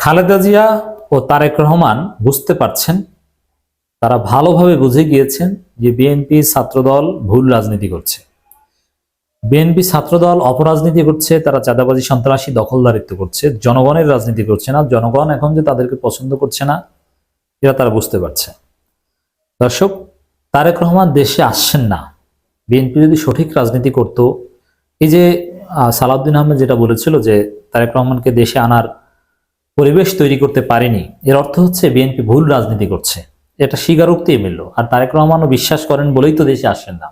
খালেদা জিয়া ও তারেক রহমান বুঝতে পারছেন, তারা ভালোভাবে বুঝে গিয়েছেন যে বিএনপি ছাত্রদল ভুল রাজনীতি করছে। বিএনপি ছাত্রদল অপরাজনীতি করছে, তারা চাঁদাবাজি, সন্ত্রাসী, দখলদারিত্ব করছে, জনগণের রাজনীতি করছে না, জনগণ এখন যে তাদেরকে পছন্দ করছে না, এটা তারা বুঝতে পারছে। দর্শক, তারেক রহমান দেশে আসছেন না। বিএনপি যদি সঠিক রাজনীতি করত, এই যে সালাউদ্দিন আহমেদ যেটা বলেছিল যে তারেক রহমানকে দেশে আনার পরিবেশ তৈরি করতে পারেনি। এর অর্থ হচ্ছে বিএনপি ভুল রাজনীতি করছে। এটা স্বীকারোক্তি মিলল। আর তারেক রহমানও বিশ্বাস করেন বলেই তো দেশে আসেন না।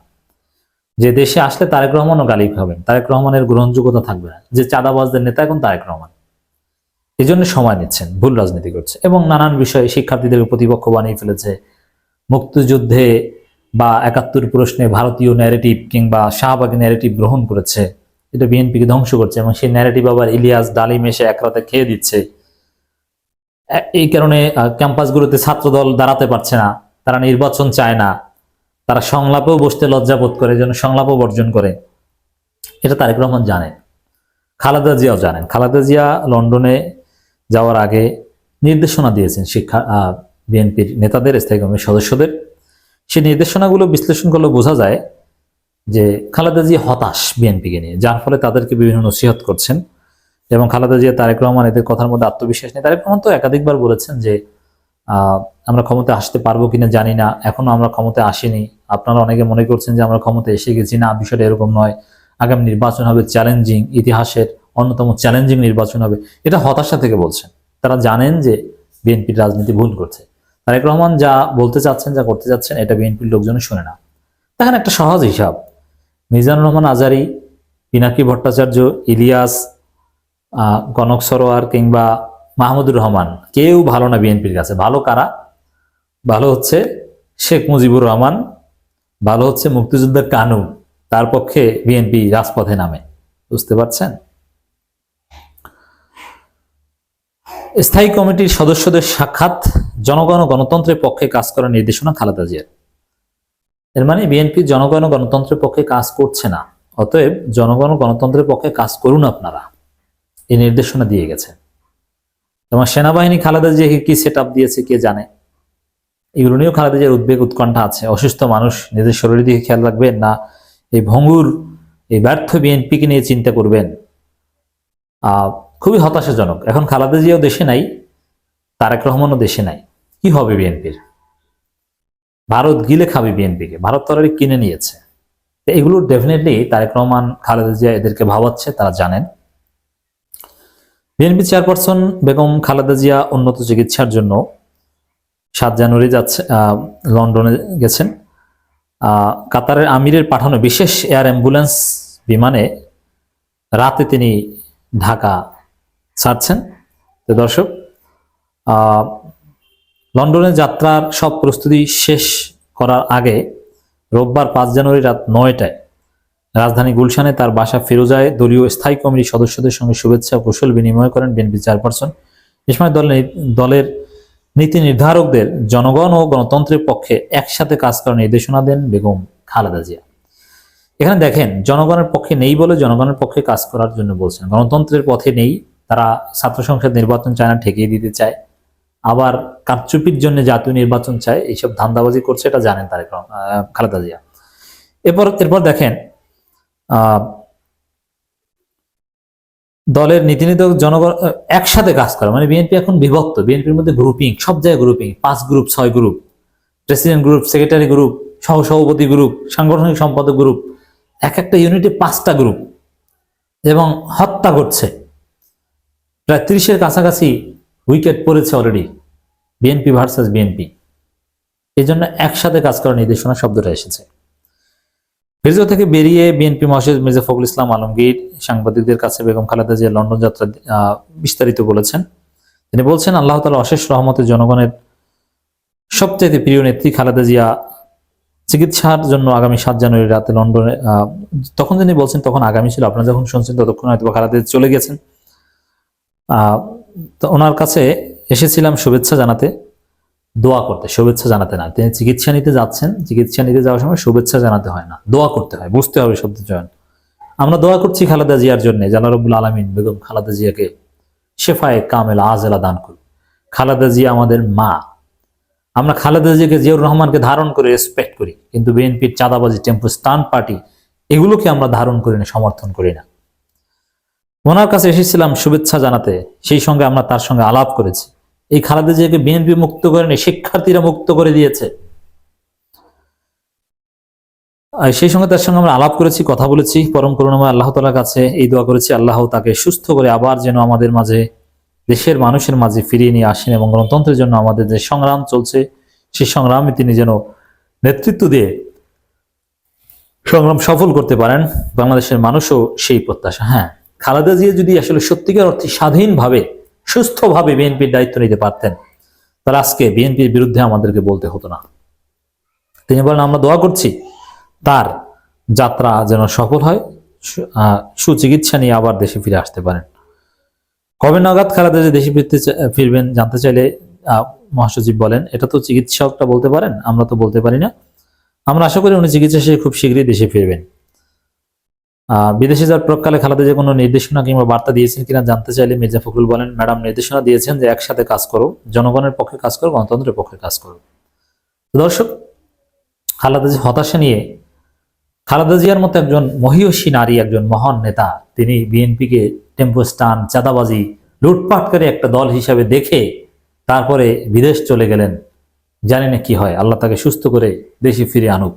যে দেশে আসলে তারেক রহমানও গালি খাবেন তারেক রহমানের গ্রহণযোগ্যতা থাকবে না। যে চাঁদাবাজদের নেতা এখন তারেক রহমান। এই জন্য সময় নিচ্ছেন, ভুল রাজনীতি করছে। এবং নানান বিষয়ে শিক্ষার্থীদের প্রতিপক্ষ বানিয়ে ফেলেছে মুক্তিযুদ্ধে বা একাত্তর প্রশ্নে ভারতীয় ন্যারেটিভ কিংবা শাহবাগী ন্যারেটিভ গ্রহণ করেছে। এটা বিএনপিকে ধ্বংস করছে এবং সেই ন্যারেটিভ আবার ইলিয়াস ডালিম এসে এক রাতে খেয়ে দিচ্ছে। এই কারণে ক্যাম্পাসগুলোতে ছাত্রদল দাঁড়াতে পারছে না, তারা নির্বাচন চায় না, তারা সংলাপেও বসতে লজ্জাবোধ করে, যেন সংলাপও বর্জন করে। এটা তারেক রহমান জানেন, খালেদা জিয়াও জানেন। খালেদা জিয়া লন্ডনে যাওয়ার আগে নির্দেশনা দিয়েছেন শিক্ষা বিএনপির নেতাদের, স্থায়ী কমিটির সদস্যদের। সেই নির্দেশনাগুলো বিশ্লেষণ করলে বোঝা যায় যে খালেদা জিয়া হতাশ বিএনপিকে নিয়ে, যার ফলে তাদেরকে বিভিন্ন নসিহত করছেন। এবং খালেদা জিয়া, তারেক রহমান এদের কথার মধ্যে আত্মবিশ্বাস নেই। তারেক রহমান তো একাধিকবার বলেছেন যে আমরা ক্ষমতায় আসতে পারব কিনা জানি না। এখনও আমরা ক্ষমতায় আসিনি। আপনারা অনেকে মনে করছেন যে, আমরা ক্ষমতায় এসে গেছি। না, বিষয়টা এরকম নয়। আগামী নির্বাচন হবে চ্যালেঞ্জিং, ইতিহাসের অন্যতম চ্যালেঞ্জিং নির্বাচন হবে। এটা হতাশা থেকে বলছেন। তারা জানেন যে, বিএনপির রাজনীতি ভুল করছে। তারেক রহমান যা বলতে চাচ্ছেন, যা করতে চাচ্ছেন, এটা বিএনপির লোকজন শুনে না। দেখেন একটা সহজ হিসাব। মিজানুর রহমান আজারি, পিনাকি ভট্টাচার্য, ইলিয়াস কনক সরোয়ার কিংবা মাহমুদুর রহমান, কেউ ভালো না বিএনপির কাছে। ভালো কারা? ভালো হচ্ছে শেখ মুজিবুর রহমান, ভালো হচ্ছে মুক্তিযুদ্ধের কানু, তার পক্ষে বিএনপি রাজপথে নামে। বুঝতে পারছেন? স্থায়ী কমিটির সদস্যদের সাক্ষাৎ, জনগণ গণতন্ত্রের পক্ষে কাজ করার নির্দেশনা খালেদা জিয়ার। এর মানে বিএনপি জনগণ গণতন্ত্রের পক্ষে কাজ করছে না, অতএব জনগণ গণতন্ত্রের পক্ষে কাজ করুন আপনারা। এই নির্দেশনা দিয়ে গেছে। এবং সেনাবাহিনী খালেদা জিয়াকে কি সেট দিয়েছে কে জানে? এগুলো নিয়েও খালেদা জিয়ার উদ্বেগ, উৎকণ্ঠা আছে। অসুস্থ মানুষ নিজের শরীরের দিকে খেয়াল রাখবেন না, এই ভঙ্গুর, এই ব্যর্থ বিএনপিকে নিয়ে চিন্তা করবেন। খুবই হতাশাজনক। এখন খালেদা জিয়াও দেশে নাই, তারেক রহমানও দেশে নাই। কি হবে বিএনপির? ভারত গিলে খাবে বিএনপিকে। ভারত তো already কিনে নিয়েছে। এগুলো ডেফিনেটলি তারেক রহমান, খালেদা জিয়া এদেরকে ভাবাচ্ছে, তারা জানেন। বিএনপি চেয়ারপারসন বেগম খালেদা জিয়া উন্নত চিকিৎসার জন্য সাত জানুয়ারি যাচ্ছে লন্ডনে গেছেন। কাতারের আমিরের পাঠানো বিশেষ এয়ার অ্যাম্বুলেন্স বিমানে রাতে তিনি ঢাকা ছাড়ছেন। তো দর্শক লন্ডনে যাত্রার সব প্রস্তুতি শেষ করার আগে রোববার পাঁচ জানুয়ারি রাত নয়টায় রাজধানী গুলশানে তার বাসা ফিরোজায় দলীয় স্থায়ী কমিটির সদস্যদের সঙ্গে শুভেচ্ছা কুশল বিনিময় করেন বিএনপি চেয়ারপারসন। এ সময় দলের দলের নীতি নির্ধারকদের জনগণ ও গণতন্ত্রের পক্ষে একসাথে কাজ করার নির্দেশনা দেন বেগম খালেদা জিয়া। এখানে দেখেন জনগণের পক্ষে নেই বলে জনগণের পক্ষে কাজ করার জন্য বলছেন। গণতন্ত্রের পথে নেই তারা ছাত্র সংসদ নির্বাচন চায় না ঠেকিয়ে দিতে চায়। আবার কারচুপির জন্য জাতীয় নির্বাচন চায় এইসব ধান্দাবাজি করছে এটা জানেন আহ, খালেদা জিয়া। এরপর এরপর দেখেন দলের নীতি নির্ধারক জনগণ একসাথে কাজ করে। মানে বিএনপি এখন বিভক্ত। বিএনপির মধ্যে গ্রুপিং সব জায়গায় গ্রুপিং পাঁচ গ্রুপ ছয় group president group secretary group সহ সভাপতি গ্রুপ সাংগঠনিক সম্পাদক গ্রুপ এক একটা ইউনিটে পাঁচটা গ্রুপ এবং হত্যা করছে। প্রায় ত্রিশের কাছাকাছি উইকেট পড়েছে অলরেডি বিএনপি ভার্সাস বিএনপি। এই জন্য একসাথে কাজ করার নির্দেশনা শব্দটা এসেছে। ফেরজো থেকে বেরিয়ে বিএনপি মহাসচিব মির্জা ফখরুল ইসলাম আলমগীর, সাংবাদিকদের কাছে বেগম খালেদা জিয়া লন্ডন যাত্রা বিস্তারিত বলেছেন। তিনি বলছেন, আল্লাহ তালা অশেষ রহমতে জনগণের সবচাইতে প্রিয় নেত্রী খালেদা জিয়া চিকিৎসার জন্য আগামী সাত জানুয়ারি রাতে লন্ডনে তখন তিনি বলছেন, তখন আগামী ছিল। আপনারা যখন শুনছেন, ততক্ষণ হয়তো খালেদা চলে গেছেন। তো ওনার কাছে এসেছিলাম শুভেচ্ছা জানাতে। দোয়া করতে, শুভেচ্ছা জানাতে না। তিনি চিকিৎসা নিতে যাচ্ছেন, চিকিৎসা নিতে যাওয়ার সময় শুভেচ্ছা জানাতে হয় না। দোয়া করতে হয়, বুঝতে হবে শব্দ চয়ন। আমরা দোয়া করছি খালেদা জিয়ার জন্য জালারবুল আলমিন বেগম খালেদা জিয়াকে শেফায়ে কামেল আজেলা দান করুন খালেদা জিয়া আমাদের মা। আমরা খালেদা জিয়াকে জিয়াউর রহমানকে ধারণ করে রেসপেক্ট করি, কিন্তু বিএনপির চাঁদাবাজি, টেম্পো স্টান পার্টি এগুলোকে আমরা ধারণ করি না, সমর্থন করি না। ওনার কাছে এসেছিলাম শুভেচ্ছা জানাতে, সেই সঙ্গে আমরা তার সঙ্গে আলাপ করেছি। এই খালেদা জিয়াকে বিএনপি মুক্ত করেনি শিক্ষার্থীরা মুক্ত করে দিয়েছে। সেই সঙ্গে তার সঙ্গে আমরা আলাপ করেছি, কথা বলেছি। পরম করুণাময় আল্লাহ তালার কাছে এই দোয়া করেছি, আল্লাহ তাকে সুস্থ করে আবার যেন আমাদের মাঝে, দেশের মানুষের মাঝে ফিরিয়ে নিয়ে আসেন এবং গণতন্ত্রের জন্য আমাদের যে সংগ্রাম চলছে, সেই সংগ্রামে তিনি যেন নেতৃত্ব দিয়ে সংগ্রাম সফল করতে পারেন, বাংলাদেশের মানুষও সেই প্রত্যাশা। হ্যাঁ খালেদা জিয়া যদি আসলে সত্যিকার অর্থে স্বাধীনভাবে সুস্থভাবে বিএনপির দায়িত্ব নিতে পারতেন। তাহলে আজকে বিএনপির বিরুদ্ধে আমাদেরকে বলতে হতো না। তিনি বলেন, আমরা দোয়া করছি, তার যাত্রা যেন সফল হয় সুচিকিৎসা নিয়ে আবার দেশে ফিরে আসতে পারেন। কবে নাগাদ খালেদা যে দেশে ফিরতে ফিরবেন জানতে চাইলে মহাসচিব বলেন, এটা তো চিকিৎসকটা বলতে পারেন, আমরা তো বলতে পারি না। আমরা আশা করি উনি চিকিৎসা শেষে খুব শীঘ্রই দেশে ফিরবেন। বিদেশে যাওয়ার প্রকালে খালেদা যে কোনো নির্দেশনা কিংবা বার্তা দিয়েছেন কিনা জানতে চাইলে মির্জা ফখরুল বলেন, ম্যাডাম, নির্দেশনা দিয়েছেন যে একসাথে কাজ করো জনগণের পক্ষে কাজ করো গণতন্ত্রের পক্ষে কাজ করো দর্শক, খালেদা জি হতাশা নিয়ে, খালেদা জিয়ার মতো একজন মহিয়সী নারী, একজন মহান নেতা, তিনি বিএনপিকে টেম্পো স্টান, চাঁদাবাজি, লুটপাটকারী একটা দল হিসাবে দেখে তারপরে বিদেশ চলে গেলেন, জানি না কি হয়। আল্লাহ তাকে সুস্থ করে দেশে ফিরে আনুক।